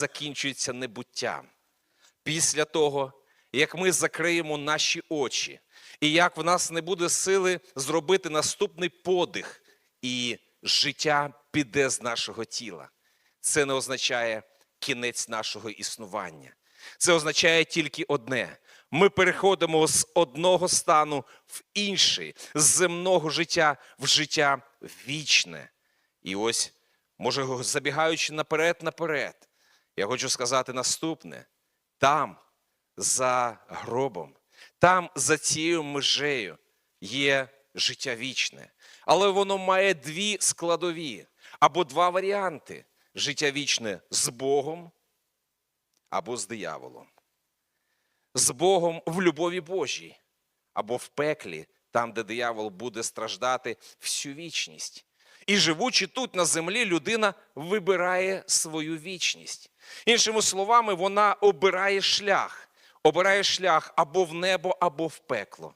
закінчується небуттям. Після того, як ми закриємо наші очі, і як в нас не буде сили зробити наступний подих, і життя піде з нашого тіла. Це не означає кінець нашого існування. Це означає тільки одне: ми переходимо з одного стану в інший, з земного життя в життя вічне. І ось, може, забігаючи наперед, наперед, я хочу сказати наступне: там, за гробом, там, за цією межею, є життя вічне. Але воно має дві складові або два варіанти: життя вічне з Богом або з дияволом. З Богом в любові Божій, або в пеклі, там, де диявол буде страждати всю вічність. І живучи тут на землі, людина вибирає свою вічність. Іншими словами, вона обирає шлях, обирає шлях або в небо, або в пекло.